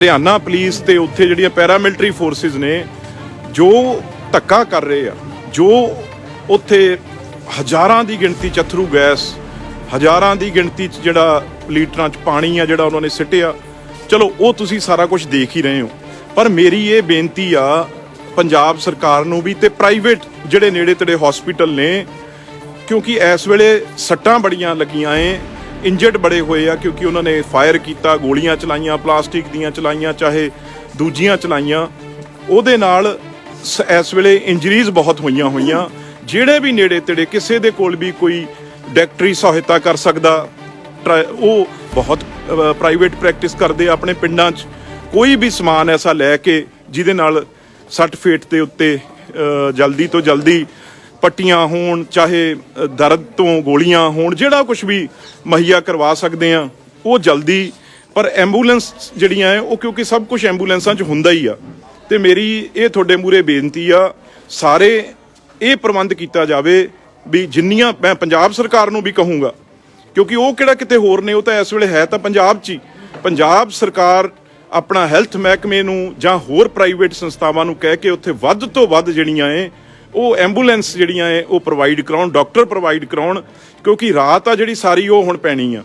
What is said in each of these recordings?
Haryana police ਤੇ ਉੱਥੇ ਜਿਹੜੀਆਂ ਪੈਰਾਮਿਲਟਰੀ ਫੋਰਸਿਸ ਨੇ, ਜੋ ਧੱਕਾ ਕਰ ਰਹੇ ਆ, ਜੋ ਉੱਥੇ ਹਜ਼ਾਰਾਂ ਦੀ ਗਿਣਤੀ ਚ ਅਥਰੂ ਗੈਸ, ਹਜ਼ਾਰਾਂ ਦੀ ਗਿਣਤੀ ਚ ਜਿਹੜਾ ਲੀਟਰਾਂ ਚ ਪਾਣੀ ਆ ਜਿਹੜਾ ਉਹਨਾਂ ਨੇ ਸਿੱਟਿਆ। ਚਲੋ, ਉਹ ਤੁਸੀਂ ਸਾਰਾ ਕੁਝ ਦੇਖ ਹੀ ਰਹੇ ਹੋ। ਪਰ ਮੇਰੀ ਇਹ ਬੇਨਤੀ ਆ, ਪੰਜਾਬ ਸਰਕਾਰ ਨੂੰ ਵੀ ਤੇ ਪ੍ਰਾਈਵੇਟ ਜਿਹੜੇ ਨੇੜੇ ਤੇੜੇ ਹਸਪੀਟਲ ਨੇ, ਕਿਉਂਕਿ ਇਸ ਵੇਲੇ ਸੱਟਾਂ ਬੜੀਆਂ ਲੱਗੀਆਂ ਏ ਇੰਜਰਡ ਬੜੇ ਹੋਏ ਆ ਕਿਉਂਕਿ ਉਹਨਾਂ ਨੇ ਫਾਇਰ ਕੀਤਾ, ਗੋਲੀਆਂ ਚਲਾਈਆਂ, ਪਲਾਸਟਿਕ ਦੀਆਂ ਚਲਾਈਆਂ, ਚਾਹੇ ਦੂਜੀਆਂ ਚਲਾਈਆਂ। ਉਹਦੇ ਨਾਲ ਸ- ਇਸ ਵੇਲੇ ਇੰਜਰੀਜ਼ ਬਹੁਤ ਹੋਈਆਂ ਹੋਈਆਂ। ਜਿਹੜੇ ਵੀ ਨੇੜੇ ਤੇੜੇ ਕਿਸੇ ਦੇ ਕੋਲ ਵੀ ਕੋਈ ਡਾਕਟਰੀ ਸਹਾਇਤਾ ਕਰ ਸਕਦਾ, ਟਰਾ- ਉਹ ਬਹੁਤ ਪ੍ਰਾਈਵੇਟ ਪ੍ਰੈਕਟਿਸ ਕਰਦੇ ਆਪਣੇ ਪਿੰਡਾਂ 'ਚ। ਕੋਈ ਵੀ ਸਮਾਨ ਐਸਾ ਲੈ ਕੇ ਜਿਹਦੇ ਨਾਲ ਸੱਟ ਫੇਟ ਦੇ ਉੱਤੇ ਜਲਦੀ ਤੋਂ ਜਲਦੀ ਪੱਟੀਆਂ ਹੋਣ, ਚਾਹੇ ਦਰਦ ਤੋਂ ਗੋਲੀਆਂ ਹੋਣ, ਜਿਹੜਾ ਕੁਝ ਵੀ ਮੁਹੱਈਆ ਕਰਵਾ ਸਕਦੇ ਆ ਉਹ ਜਲਦੀ। ਪਰ ਐਂਬੂਲੈਂਸ ਜਿਹੜੀਆਂ ਹੈ, ਉਹ ਕਿਉਂਕਿ ਸਭ ਕੁਝ ਐਂਬੂਲੈਂਸਾਂ 'ਚ ਹੁੰਦਾ ਹੀ ਆ। ਤੇ ਮੇਰੀ ਇਹ ਤੁਹਾਡੇ ਮੂਰੇ ਬੇਨਤੀ ਆ, ਸਾਰੇ ਇਹ ਪ੍ਰਬੰਧ ਕੀਤਾ ਜਾਵੇ ਵੀ ਜਿੰਨੀਆਂ ਮੈਂ ਪੰਜਾਬ ਸਰਕਾਰ ਨੂੰ ਵੀ ਕਹੂੰਗਾ, ਕਿਉਂਕਿ ਉਹ ਕਿਹੜਾ ਕਿਤੇ ਹੋਰ ਨੇ, ਉਹ ਤਾਂ ਇਸ ਵੇਲੇ ਹੈ ਤਾਂ ਪੰਜਾਬ 'ਚ ਹੀ। ਪੰਜਾਬ ਸਰਕਾਰ ਆਪਣਾ ਹੈਲਥ ਮਹਿਕਮੇ ਨੂੰ ਜਾਂ ਹੋਰ ਪ੍ਰਾਈਵੇਟ ਸੰਸਥਾਵਾਂ ਨੂੰ ਕਹਿ ਕੇ ਉੱਥੇ ਵੱਧ ਤੋਂ ਵੱਧ ਜਿਹੜੀਆਂ ਏ ਉਹ ਐਂਬੂਲੈਂਸ ਜਿਹੜੀਆਂ ਏ ਉਹ ਪ੍ਰੋਵਾਈਡ ਕਰਾਉਣ ਡਾਕਟਰ ਪ੍ਰੋਵਾਈਡ ਕਰਾਉਣ, ਕਿਉਂਕਿ ਰਾਤ ਆ ਜਿਹੜੀ ਸਾਰੀ ਉਹ ਹੁਣ ਪੈਣੀ ਆ।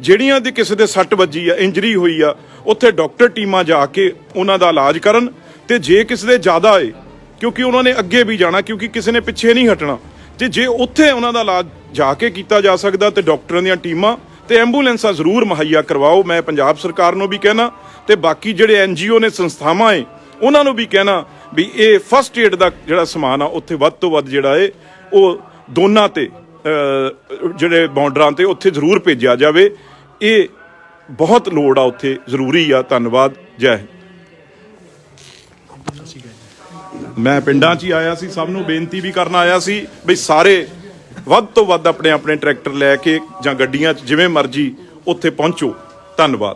ਜਿਹੜੀਆਂ ਦੀ ਕਿਸੇ ਦੇ ਸੱਟ ਵੱਜੀ ਆ ਇੰਜਰੀ ਹੋਈ ਆ, ਉੱਥੇ ਡਾਕਟਰ ਟੀਮਾਂ ਜਾ ਕੇ ਉਹਨਾਂ ਦਾ ਇਲਾਜ ਕਰਨ ਤੇ ਜੇ ਕਿਸੇ ਦੇ ਜ਼ਿਆਦਾ ਏ, ਕਿਉਂਕਿ ਉਹਨਾਂ ਨੇ ਅੱਗੇ ਵੀ ਜਾਣਾ, ਕਿਉਂਕਿ ਕਿਸੇ ਨੇ ਪਿੱਛੇ ਨਹੀਂ ਹਟਣਾ, ਤੇ ਜੇ ਉੱਥੇ ਉਹਨਾਂ ਦਾ ਇਲਾਜ ਜਾ ਕੇ ਕੀਤਾ ਜਾ ਸਕਦਾ ਤੇ ਡਾਕਟਰਾਂ ਦੀਆਂ ਟੀਮਾਂ ਤੇ ਐਂਬੂਲੈਂਸਾਂ ਜ਼ਰੂਰ ਮੁਹੱਈਆ ਕਰਵਾਓ, ਮੈਂ ਪੰਜਾਬ ਸਰਕਾਰ ਨੂੰ ਵੀ ਕਹਿਣਾ ਤੇ ਬਾਕੀ ਜਿਹੜੇ ਐਨਜੀਓ ਨੇ ਸੰਸਥਾਵਾਂ ਏ, ਉਹਨਾਂ ਨੂੰ ਵੀ ਕਹਿਣਾ ਵੀ ਇਹ ਫਸਟ ਏਡ ਦਾ ਜਿਹੜਾ ਸਮਾਨ ਆ, ਉੱਥੇ ਵੱਧ ਤੋਂ ਵੱਧ ਜਿਹੜਾ ਏ, ਉਹ ਦੋਨਾਂ ਤੇ ਜਿਹੜੇ ਬਾਰਡਰਾਂ ਤੇ ਉੱਥੇ ਜ਼ਰੂਰ ਭੇਜਿਆ ਜਾਵੇ। ਇਹ ਬਹੁਤ ਲੋੜ ਆ ਉੱਥੇ, ਜ਼ਰੂਰੀ ਆ। ਧੰਨਵਾਦ। ਜੈ ਹਿੰਦ। ਮੈਂ ਪਿੰਡਾਂ 'ਚ ਹੀ ਆਇਆ ਸੀ, ਸਭ ਨੂੰ ਬੇਨਤੀ ਵੀ ਕਰਨ ਆਇਆ ਸੀ ਵੀ ਸਾਰੇ ਵੱਧ ਤੋਂ ਵੱਧ ਆਪਣੇ ਆਪਣੇ ਟਰੈਕਟਰ ਲੈ ਕੇ ਜਾਂ ਗੱਡੀਆਂ 'ਚ ਜਿਵੇਂ ਮਰਜ਼ੀ ਉੱਥੇ ਪਹੁੰਚੋ। ਧੰਨਵਾਦ।